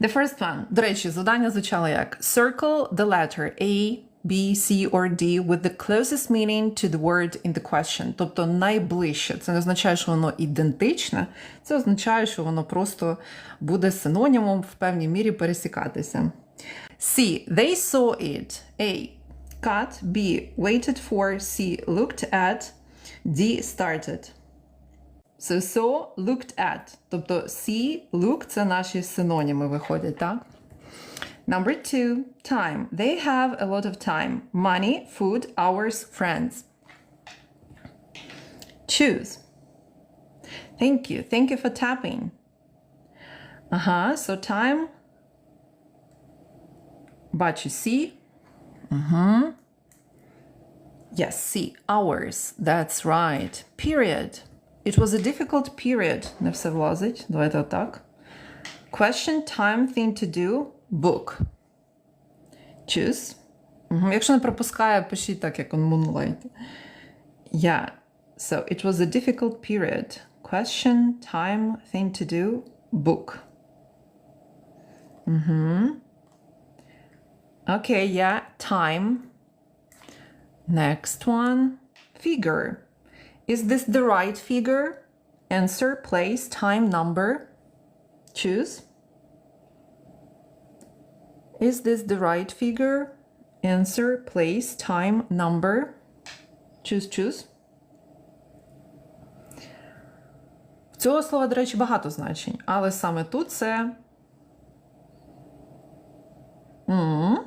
The first one. До речі, завдання звучало як Circle the letter A, B, C or D with the closest meaning to the word in the question. Тобто найближче. Це не означає, що воно ідентичне. Це означає, що воно просто буде синонімом в певній мірі пересікатися. C. They saw it. A. Cut. B. Waited for. C. Looked at. D. Started. So, saw, looked at. Тобто see, look – це наші синоніми виходять, так? Number two, time. They have a lot of time. Money, food, hours, friends. Choose. Thank you. Thank you for tapping. Ага, so time. Бачу, see. Угу. Yes, see. Hours. That's right. Period. It was a difficult period. Не все влазить. Давайте отак. Question, time, thing to do, book. Choose. Мгм. Якщо не пропускає, пишіть так, як on Moonlight. Yeah. So it was a difficult period. Question, time, thing to do, book. Mhm. Okay, yeah, time. Next one. Figure. Is this the right figure? Answer, place, time, number. Choose. Is this the right figure? Answer, place, time, number. Choose, choose. Цього слова, до речі, багато значень, але саме тут це. м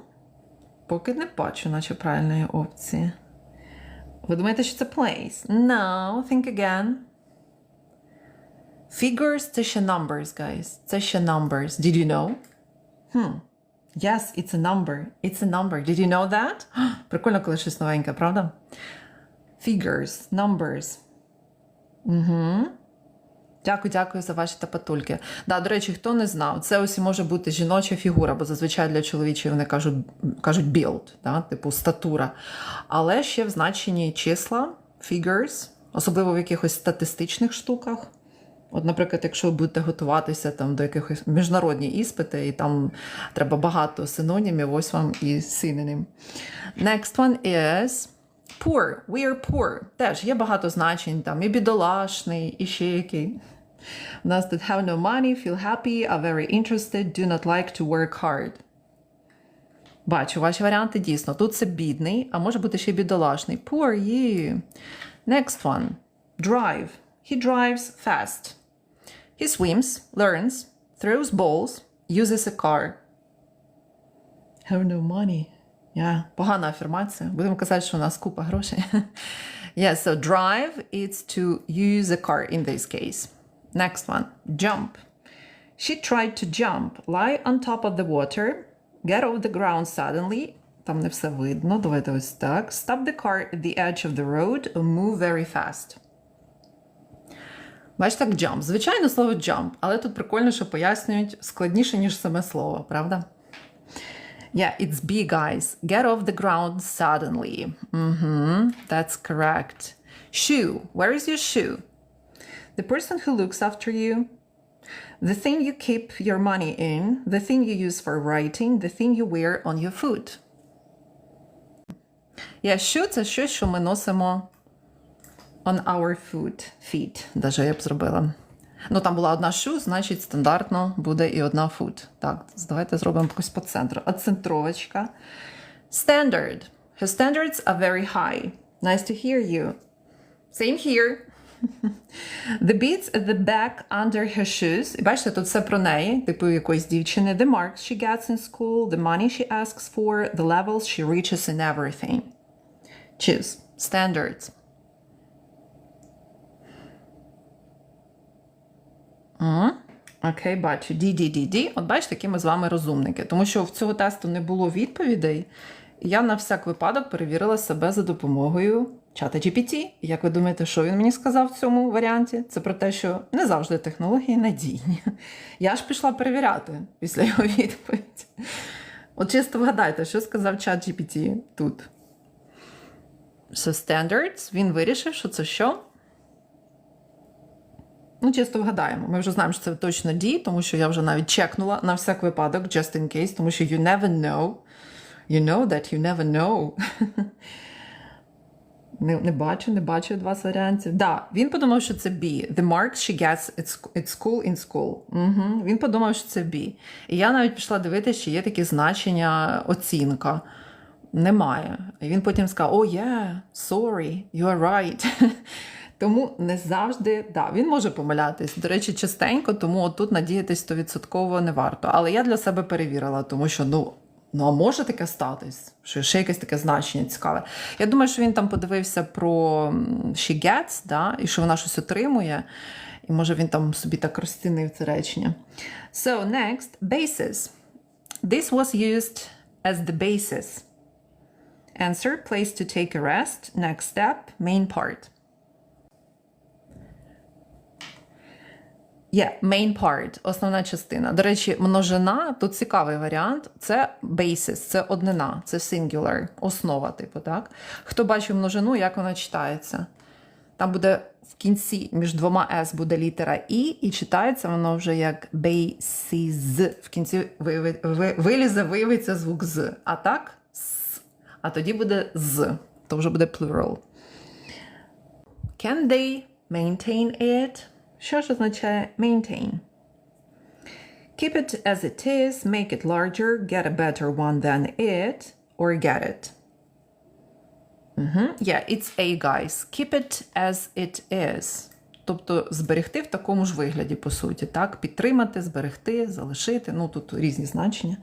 Поки не бачу, наче правильної опції. Ви думаєте, що це place? No, think again. Figures це ще numbers, guys. Це ще numbers. Did you know? Hmm. Yes, it's a number. It's a number. Did you know that? Прикольно, коли щось новеньке, правда? Figures, numbers. Угу. Дякую, дякую за ваші тапатульки. Да, до речі, хто не знав, це ось може бути жіноча фігура, бо зазвичай для чоловічої вони кажуть кажуть build, да, типу статура. Але ще в значенні числа, figures, особливо в якихось статистичних штуках. От, наприклад, якщо ви будете готуватися там до якихось міжнародні іспити, і там треба багато синонімів, ось вам і синонім. Next one is poor. We are poor. Теж є багато значень, там і бідолашний, і ще який. У нас тут have no money, feel happy, are very interested, do not like to work hard. Бачу, ваші варіанти дійсно. Тут це бідний, а може бути ще й бідолашний. Poor you. Next one. Drive. He drives fast. He swims, learns, throws balls, uses a car. Have no money. Yeah. Погана афірмація. Будемо казати, що у нас купа грошей. yeah, so drive it's to use a car in this case. Next one. Jump. She tried to jump, lie on top of the water, get off the ground suddenly. Там не все видно. Давайте ось так. Stop the car at the edge of the road or move very fast. Бачите, так jump. Звичайно, слово jump, але тут прикольно, що пояснюють складніше, ніж саме слово, правда? Yeah, it's B, guys. Get off the ground suddenly. Mm-hmm, that's correct. Shoe. Where is your shoe? The person who looks after you. The thing you keep your money in. The thing you use for writing. The thing you wear on your foot. Yeah, shoe – це щось, що ми носимо on our foot. Feet. Даже я б зробила. Ну, там була одна shoe, значить, стандартно буде і одна foot. Так, давайте зробимо якось по центру. Оцентровочка. Standard. Her standards are very high. Nice to hear you. Same here. The beads at the back under her shoes. І бачите, тут все про неї, типу якоїсь дівчини. The marks she gets in school, the money she asks for, the levels she reaches in everything. Choose. Standards. Окей, бачу. DDDD. От бачите, які ми з вами розумники. Тому що в цього тесту не було відповідей. Я на всяк випадок перевірила себе за допомогою чата GPT. Як ви думаєте, що він мені сказав в цьому варіанті? Це про те, що не завжди технології надійні. Я ж пішла перевіряти після його відповіді. От чисто вгадайте, що сказав чат GPT тут. So standards, він вирішив, що це що? Ну, чисто вгадаємо. Ми вже знаємо, що це точно дій, тому що я вже навіть чекнула на всяк випадок, just in case, тому що you never know. You know that you never know. Не, не бачу, не бачу від вас варіантів. Да, він подумав, що це B. The marks she gets at school in school. Угу. Він подумав, що це B. І я навіть пішла дивитися, чи є такі значення оцінка. Немає. І він потім сказав: Oh, yeah, sorry, you are right. Тому не завжди, да, він може помилятись. До речі, частенько, тому отут надіятись 100% не варто. Але я для себе перевірила, тому що, ну. Ну, а може таке статись, що ще якесь таке значення цікаве. Я думаю, що він там подивився про she gets, да, і що вона щось отримує, і може він там собі так розцінив це речення. So, next, basis. This was used as the basis. Answer, place to take a rest. Next step, main part. Є yeah, main part, основна частина. До речі, множина тут цікавий варіант. Це basis, це однина, це singular, основа, типу, так? Хто бачив множину, як вона читається? Там буде в кінці між двома S буде літера І, і читається воно вже як basis. В кінці вилізе, виявиться звук з. А так с. А тоді буде з. То вже буде plural. Can they maintain it? Що ж означає maintain? Keep it as it is, make it larger, get a better one than it, or get it. Mm-hmm. Yeah, it's A, guys. Keep it as it is. Тобто зберегти в такому ж вигляді, по суті. Так? Підтримати, зберегти, залишити. Ну, тут різні значення.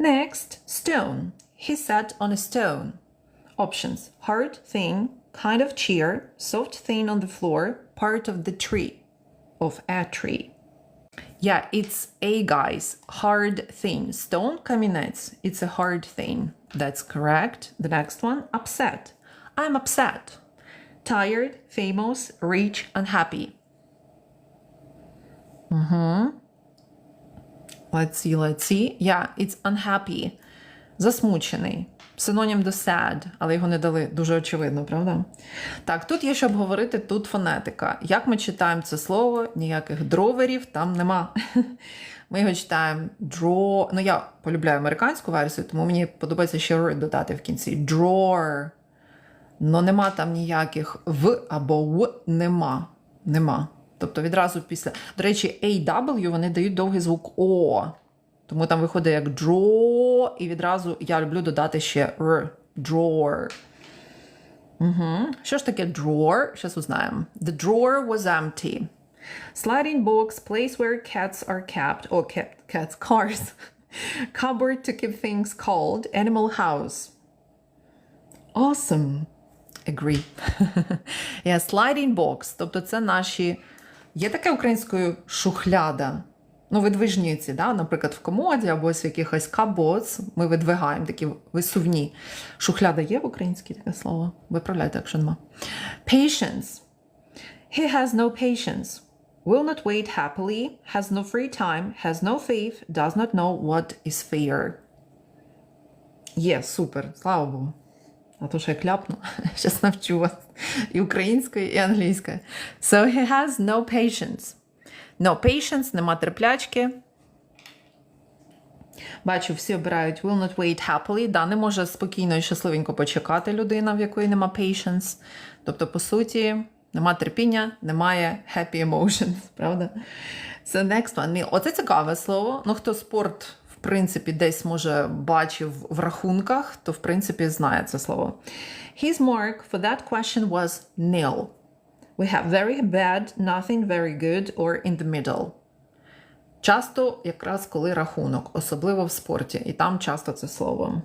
Next, stone. He sat on a stone. Options. Hard, thin, kind of chair, soft, thin on the floor, part of the tree of a tree. Yeah, it's a guys, hard thing. Stone камінець. It's a hard thing. That's correct. The next one, upset. I'm upset. Tired, famous, rich, unhappy. Mm-hmm. Let's see, let's see. Yeah, it's unhappy. Засмучений. Синонім до sad, але його не дали дуже очевидно, правда? Так, тут є що обговорити, тут фонетика. Як ми читаємо це слово, ніяких дроверів там нема. Ми його читаємо draw. Ну, я полюбляю американську версію, тому мені подобається ще R додати в кінці. Drawer. Ну нема там ніяких в або в нема. Нема. Тобто відразу після. До речі, AW вони дають довгий звук О. Тому там виходить як draw, і відразу я люблю додати ще r. Drawer. Угу. Що ж таке drawer? Зараз узнаємо. The drawer was empty. Sliding box, place where cats are kept, or kept cats, cars. Cupboard to keep things cold. Animal house. Awesome. Agree. yeah, sliding box. Тобто це наші. Є таке українською шухляда. Ну, видвижні ці, да? наприклад, в комоді або в якихось кабоц ми видвигаємо такі висувні. Шухляда є в українській таке слово? Виправляйте, якщо нема. Patience. He has no patience. Will not wait happily, has no free time, has no faith, does not know what is fair. Є, супер, слава Богу. А то що я кляпну, зараз навчу вас і українською, і англійською. So he has no patience. No patience, нема терплячки. Бачу, всі обирають will not wait happily. Да, не може спокійно і щасливенько почекати людина, в якої нема patience. Тобто, по суті, нема терпіння, немає happy emotions, правда? So next one. Оце цікаве слово. Ну, хто спорт, в принципі, десь може бачив в рахунках, то в принципі знає це слово. His mark for that question was nil. We have very bad, nothing very good or in the middle. Часто якраз коли рахунок, особливо в спорті, і там часто це слово.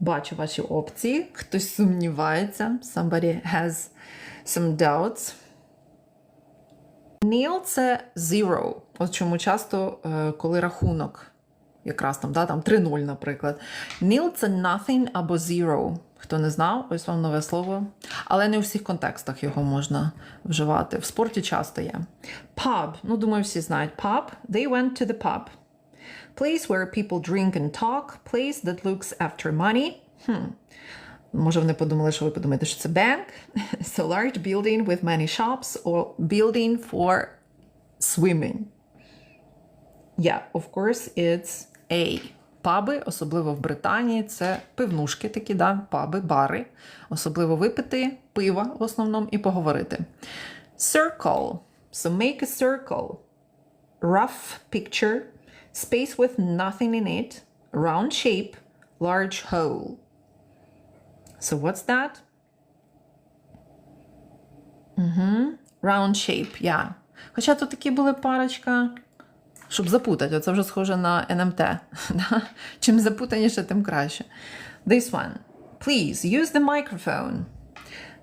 Бачу ваші опції. Хтось сумнівається. Somebody has some doubts. Nil – це zero. От чому часто, коли рахунок, якраз там, да, там 3-0, наприклад. Nil – це nothing або zero. Хто не знав, ось вам нове слово. Але не у всіх контекстах його можна вживати. В спорті часто є. Pub. Ну, думаю, всі знають pub. They went to the pub. Place where people drink and talk. Place that looks after money. Хм. Може, вони подумали, що ви подумаєте, що це bank. So large building with many shops or building for swimming. Yeah, of course, it's A. Паби, особливо в Британії, це пивнушки такі, да, паби, бари. Особливо випити пива в основному і поговорити. Circle. So make a circle. Rough picture. Space with nothing in it. Round shape. Large hole. So what's that? Round shape, yeah. Хоча тут такі були парочка, щоб запутати. Оце вже схоже на НМТ. Чим запутаніше, тим краще. This one. Please use the microphone.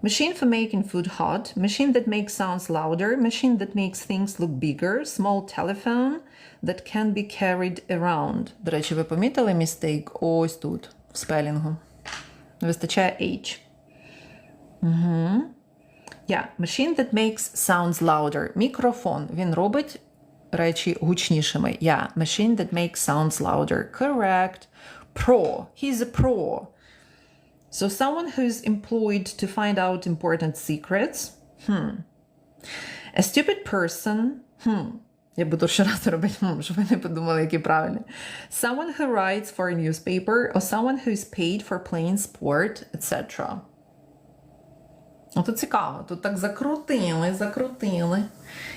Machine for making food hot, machine that makes sounds louder, machine that makes things look bigger, small telephone that can be carried around. До речі, ви помітили містейк ось тут, в спелінгу? Не вистачає H. Yeah, machine that makes sounds louder. Мікрофон. Він робить речі гучнішими. Yeah, machine that makes sounds louder. Correct. Pro. He's a pro. So someone who's employed to find out important secrets. Hmm. A stupid person. Hmm. Я буду ще раз робити, хм, щоб ви не подумали, які правильні. Someone who writes for a newspaper or someone who is paid for playing sport, etc. Ну, тут цікаво, тут так закрутили, закрутили.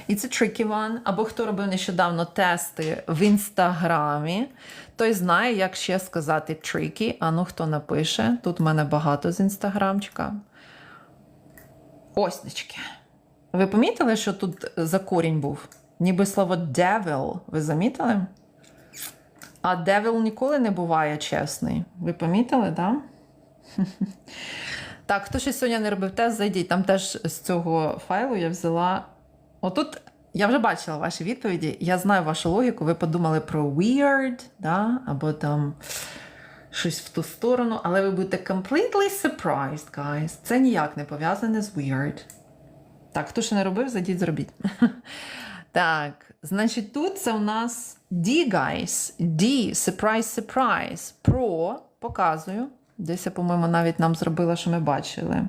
І це tricky one. Або хто робив нещодавно тести в інстаграмі, той знає, як ще сказати tricky. А ну хто напише? Тут в мене багато з інстаграмчика. Оснички. Ви помітили, що тут за корінь був? Ніби слово devil. Ви замітили? А devil ніколи не буває чесний. Ви помітили, так? Да? Так, хто ще сьогодні не робив тест, зайдіть. Там теж з цього файлу я взяла. Отут я вже бачила ваші відповіді. Я знаю вашу логіку. Ви подумали про weird, да? або там щось в ту сторону, але ви будете completely surprised, guys. Це ніяк не пов'язане з weird. Так, хто ще не робив, зайдіть, зробіть. Так, значить, тут це у нас D, guys. D, surprise, surprise. Про, показую. Десь по-моєму, навіть нам зробила, що ми бачили.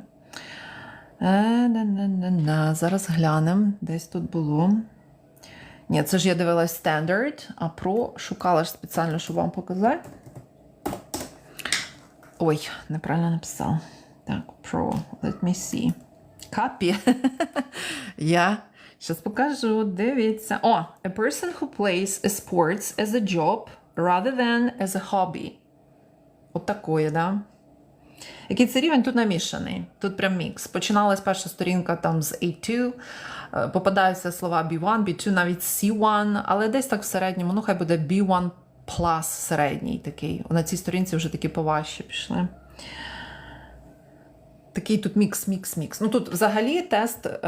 Е-на-на-на-на. Зараз глянемо. Десь тут було. Ні, це ж я дивилась Standard, а про шукала ж спеціально, щоб вам показати. Ой, неправильно написала. Так, Pro. Let me see. Капі. Я зараз покажу. Дивіться. О, a person who plays a sports as a job rather than as a hobby. От такої, да? Який це рівень тут намішаний. Тут прям мікс. Починалась перша сторінка там з A2, е, попадаються слова B1, B2, навіть C1, але десь так в середньому, ну хай буде B1 plus середній такий. На цій сторінці вже такі поважчі пішли. Такий тут мікс, мікс, мікс. Ну тут взагалі тест е,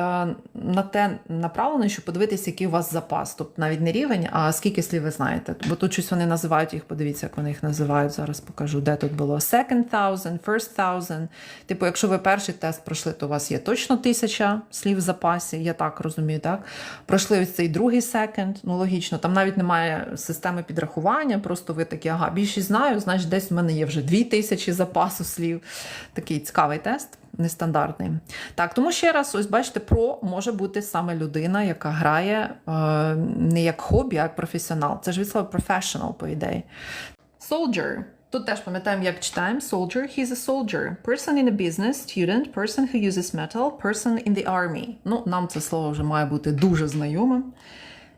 на те направлений, щоб подивитися, який у вас запас. Тобто навіть не рівень, а скільки слів ви знаєте. Бо тут щось вони називають їх, подивіться, як вони їх називають. Зараз покажу, де тут було second thousand, first thousand. Типу, якщо ви перший тест пройшли, то у вас є точно тисяча слів в запасі, я так розумію, так? Пройшли ось цей другий second, ну логічно, там навіть немає системи підрахування, просто ви такі, ага, більшість знаю, значить, десь в мене є вже дві тисячі запасу слів. Такий цікавий тест нестандартний. Так, тому ще раз, ось бачите, про може бути саме людина, яка грає е, не як хобі, а як професіонал. Це ж від слова professional, по ідеї. Soldier. Тут теж пам'ятаємо, як читаємо. Soldier, he's a soldier. Person in a business, student, person who uses metal, person in the army. Ну, нам це слово вже має бути дуже знайомим.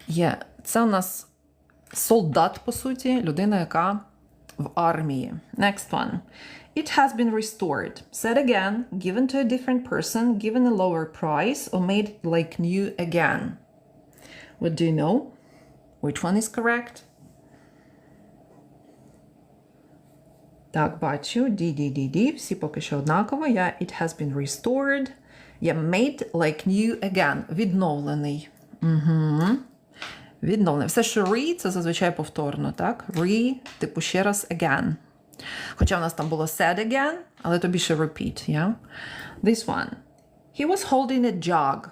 Є. Це у нас солдат, по суті, людина, яка в армії. Next one. It has been restored. Said again, given to a different person, given a lower price, or made like new again. What do you know? Which one is correct? Так, бачу. D, D, D, D. Всі поки що однаково. Yeah, it has been restored. Yeah, made like new again. Відновлений. Угу. Відновлений. Все, що re, це зазвичай повторно, так? Re, типу ще раз again. Хоча в нас там було said again, але то більше repeat, yeah? This one. He was holding a jug.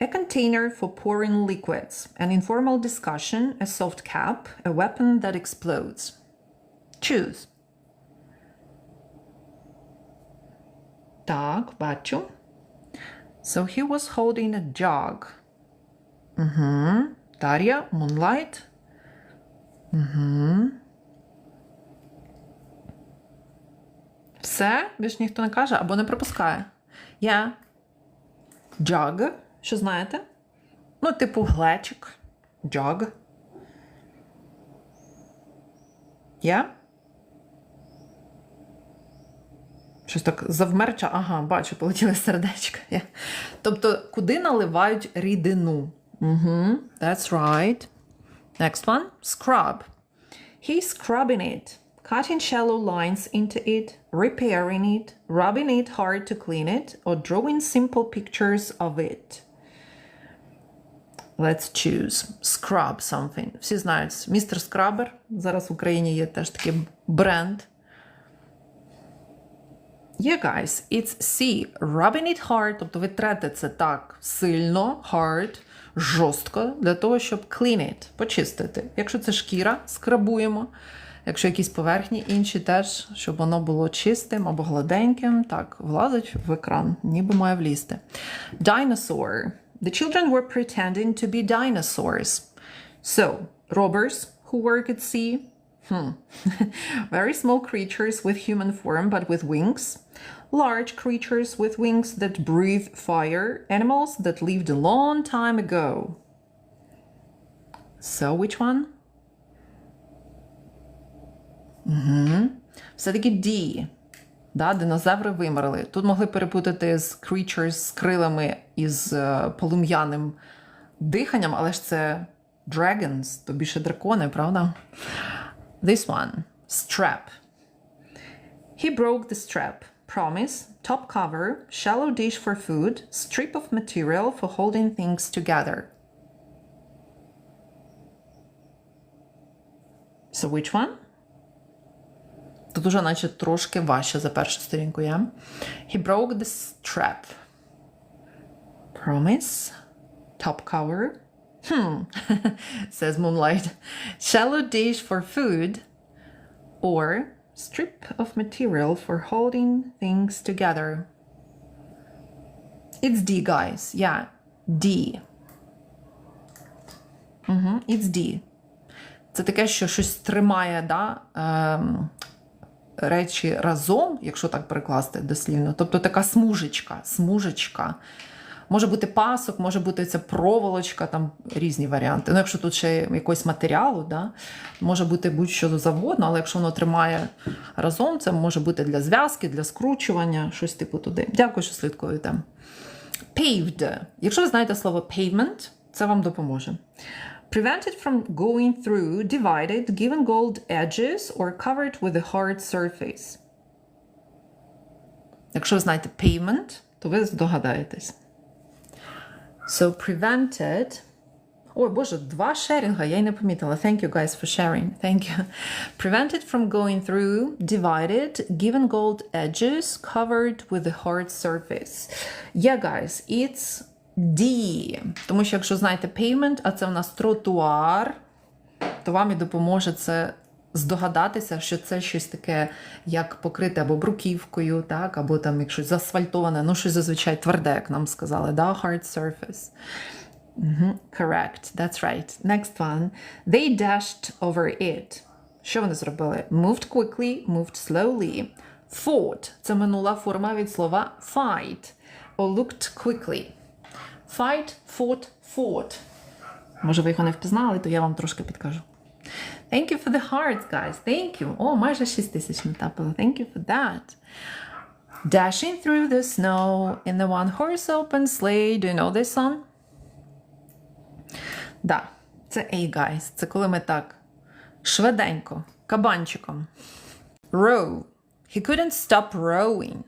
A container for pouring liquids, an informal discussion, a soft cap, a weapon that explodes. Choose. Так, бачу. So he was holding a jug. Угу. Дар'я, Moonlight. Угу. Все, більш ніхто не каже або не пропускає. Я jug, що знаєте? Ну, типу глечик. Jug. Я? Щось так завмерча. Ага, бачу, полетіли сердечка. Yeah. Тобто, куди наливають рідину? Угу, That's right. Next one. Scrub. He's scrubbing it. Cutting shallow lines into it, repairing it, rubbing it hard to clean it, or drawing simple pictures of it. Let's choose. Scrub something. Всі знають, містер Скрабер. Зараз в Україні є теж такий бренд. Yeah, guys, it's C. Rubbing it hard, тобто ви трете це так сильно, hard, жорстко, для того, щоб clean it, почистити. Якщо це шкіра, скрабуємо. Якщо якісь поверхні інші теж, щоб воно було чистим або гладеньким, так, влазить в екран, ніби має влізти. Dinosaur. The children were pretending to be dinosaurs. So, robbers who work at sea, Hmm. Very small creatures with human form but with wings. Large creatures with wings that breathe fire. Animals that lived a long time ago. So, which one? Угу. Все-таки D. Да, динозаври вимерли. Тут могли перепутати з creatures з крилами і з е, полум'яним диханням, але ж це dragons, то більше дракони, правда? This one. Strap. He broke the strap. Promise. Top cover. Shallow dish for food. Strip of material for holding things together. So which one? Тут уже наче трошки важче за першу сторінку, я. He broke the strap. Promise. Top cover. Hmm, says Moonlight. Shallow dish for food or strip of material for holding things together. It's D, guys. Yeah, D. Угу, it's D. Це таке, що щось тримає, да, ем, речі разом, якщо так перекласти дослівно. Тобто така смужечка, смужечка. Може бути пасок, може бути ця проволочка, там різні варіанти. Ну, якщо тут ще якогось матеріалу, да, може бути будь-що завгодно, але якщо воно тримає разом, це може бути для зв'язки, для скручування, щось типу туди. Дякую, що слідкуєте. Paved. Якщо ви знаєте слово pavement, це вам допоможе. Prevented from going through, divided, given gold edges, or covered with a hard surface. Якщо ви знаєте pavement, то ви здогадаєтесь. So prevented. Ой, Боже, два шерінга, я й не помітила. Thank you guys for sharing. Thank you. Prevented from going through, divided, given gold edges, covered with a hard surface. Yeah, guys, it's D. Тому що якщо знаєте payment, а це в нас тротуар, то вам і допоможе це здогадатися, що це щось таке, як покрите або бруківкою, так, або там якщо заасфальтоване, ну щось зазвичай тверде, як нам сказали, да? hard surface. Мгм, Correct, that's right. Next one. They dashed over it. Що вони зробили? Moved quickly, moved slowly. Fought – це минула форма від слова fight. Or looked quickly. Fight, fought, fought. Може, ви його не впізнали, то я вам трошки підкажу. Thank you for the hearts, guys. Thank you. О, майже 6 тисяч натапили. Thank you for that. Dashing through the snow in the one horse open sleigh. Do you know this song? Да, це A, guys. Це коли ми так швиденько, кабанчиком. Row. He couldn't stop rowing.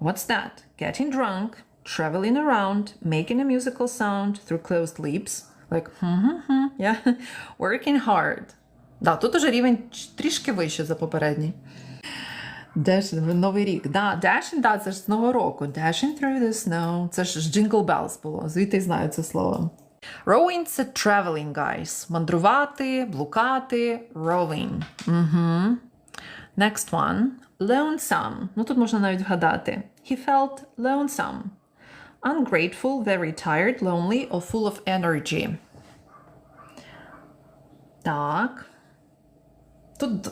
What's that? Getting drunk, Traveling around, making a musical sound through closed lips. Like, hmm yeah. Working hard. Да, тут уже рівень трішки вище за попередній. Dashing, Новий рік. Да, Dashing, да, це ж з Нового року. Dashing through the snow. Це ж Jingle Bells було. Звідти й знаю це слово. Rowing – це traveling, guys. Мандрувати, блукати, rowing. Угу. Next one. Lonesome. Ну тут можна навіть вгадати. he felt lonesome. Ungrateful, very tired, lonely, or full of energy. Так. Тут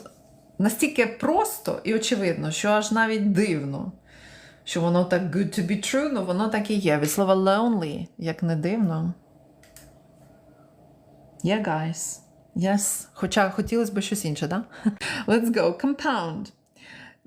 настільки просто і очевидно, що аж навіть дивно, що воно так good to be true, ну воно так і є. Від слова lonely, як не дивно. Yeah, guys. Yes. Хоча хотілося б щось інше, да? Let's go. Compound.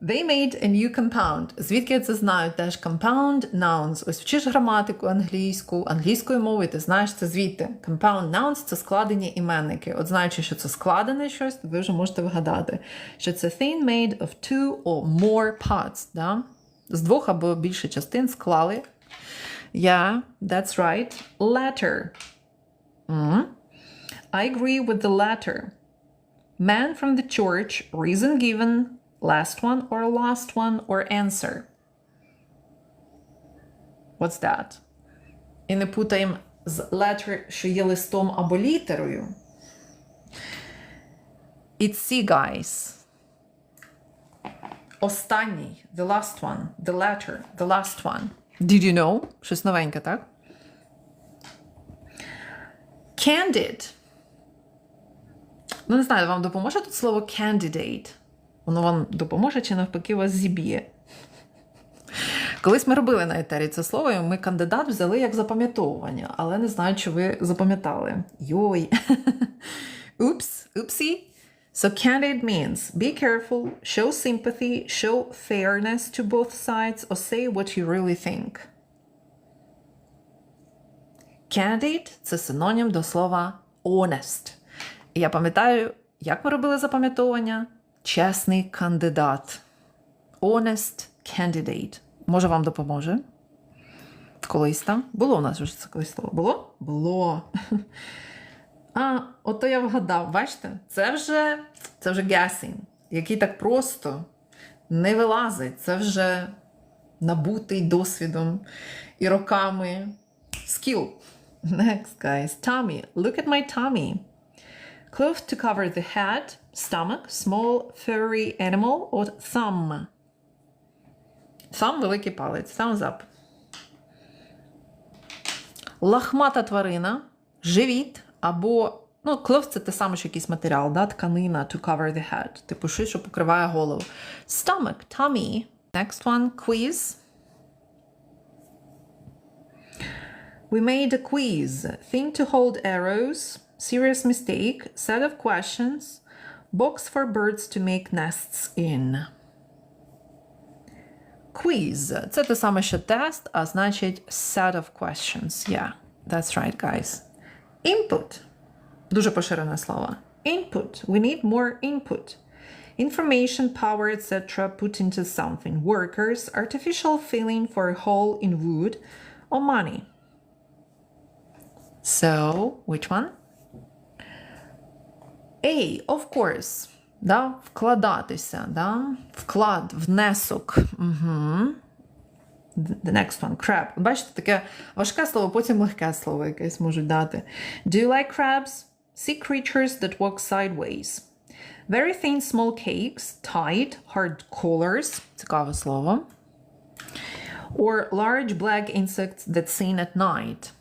They made a new compound. Звідки я це знаю? Теж compound nouns. Ось вчиш граматику англійську, англійською мовою, ти знаєш це звідти. Compound nouns – це складені іменники. От знаючи, що це складене щось, ви вже можете вгадати, що це thing made of two or more parts. Да? З двох або більше частин склали. Yeah, that's right. Letter. Мгм. I agree with the latter. Man from the church, reason given, last one or last one or answer. What's that? І не путаємо з letter, що є листом або літерою. It's C, guys. Останній, the last one, the letter, the last one. Did you know? Щось новеньке, так? Candid. Ну, не знаю, вам допоможе тут слово candidate? Воно вам допоможе чи навпаки вас зіб'є? Колись ми робили на етері це слово, і ми кандидат взяли як запам'ятовування, але не знаю, чи ви запам'ятали. Йой. Oops, oopsie. So candid means be careful, show sympathy, show fairness to both sides, or say what you really think. Candid – це синонім до слова honest. І я пам'ятаю, як ми робили запам'ятовування? Чесний кандидат. Honest candidate. Може, вам допоможе? Колись там? Було у нас вже це колись слово. Було? Було. А, ото я вгадав, бачите? Це вже це вже guessing, який так просто не вилазить. Це вже набутий досвідом і роками. Skill. Next, guys. Tummy. Look at my tummy. Cloth to cover the head, stomach, small furry animal or thumb. Thumb – великий палець. Thumbs up. Лахмата тварина, живіт або ну, cloth – це те саме, що якийсь матеріал, да? тканина to cover the head. Типу щось, що покриває голову. Stomach, tummy. Next one, quiz. We made a quiz. Thing to hold arrows. Serious mistake. Set of questions. Box for birds to make nests in. Quiz. Це те саме, що тест, а значить set of questions. Yeah, that's right, guys. Input. Дуже поширене слово. Input. We need more input. Information, power, etc. put into something. Workers. Artificial filling for a hole in wood or money. So, which one? A, of course. Да? Вкладатися, да? вклад, внесок. Угу. The next one, crab. Бачите, таке важке слово, потім легке слово якесь можуть дати. Do you like crabs? Sea creatures that walk sideways. Very thin small cakes, tight, hard collars. Цікаве слово. Or large black insects that sing at night.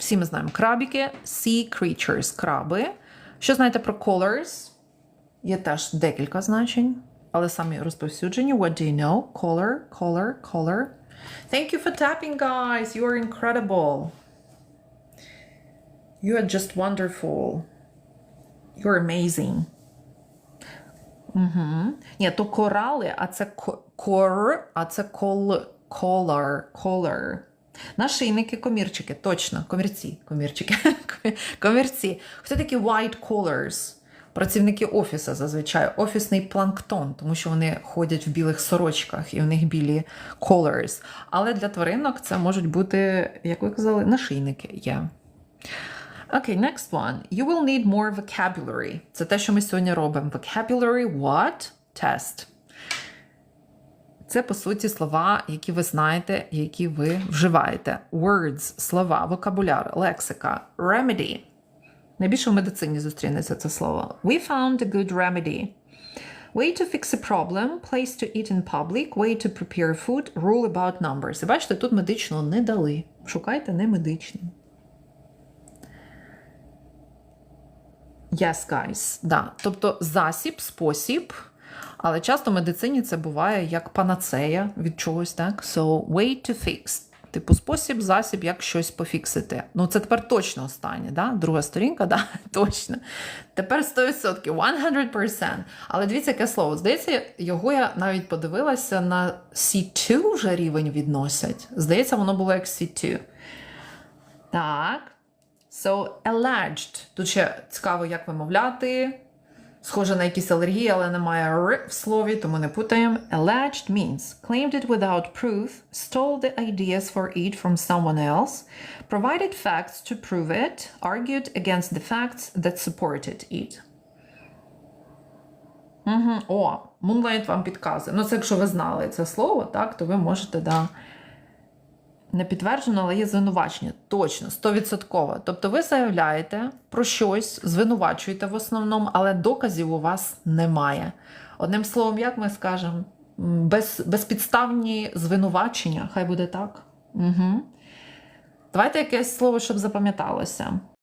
Всі ми знаємо крабіки, sea creatures, краби. Що знаєте про colors? Є теж декілька значень, але самі розповсюджені. What do you know? Color, color, color. Thank you for tapping, guys. You are incredible. You are just wonderful. You're amazing. Угу. Ні, то корали, а це кор, а це кол, color, color. Нашийники, комірчики, точно, комірці, комірчики, комірці. Хто такі white collars? Працівники офісу зазвичай, офісний планктон, тому що вони ходять в білих сорочках і в них білі collars. Але для тваринок це можуть бути, як ви казали, нашийники. Yeah. Okay, next one. You will need more vocabulary. Це те, що ми сьогодні робимо. Vocabulary what? Test. Це, по суті, слова, які ви знаєте, які ви вживаєте. Words – слова, вокабуляр, лексика. Remedy. Найбільше в медицині зустрінеться це слово. We found a good remedy. Way to fix a problem, place to eat in public, way to prepare food, rule about numbers. І бачите, тут медично не дали. Шукайте не медично. Yes, guys. Да. Тобто засіб, спосіб, але часто в медицині це буває як панацея від чогось, так? So, way to fix. Типу, спосіб, засіб, як щось пофіксити. Ну, це тепер точно останнє, да? друга сторінка, да? точно. Тепер 100%, 100%. Але дивіться, яке слово. Здається, його я навіть подивилася на C2 вже рівень відносять. Здається, воно було як C2. Так. So, alleged. Тут ще цікаво, як вимовляти. Схоже на якісь алергії, але немає р в слові, тому не путаємо. Alleged means claimed it without proof, stole the ideas for it from someone else, provided facts to prove it, argued against the facts that supported it. Угу. О, Moonlight вам підказує. Ну, це якщо ви знали це слово, так, то ви можете, да. Не підтверджено, але є звинувачення. Точно, 100%. Тобто ви заявляєте про щось, звинувачуєте в основному, але доказів у вас немає. Одним словом, як ми скажемо, без, безпідставні звинувачення, хай буде так. Угу. Давайте якесь слово, щоб запам'яталося.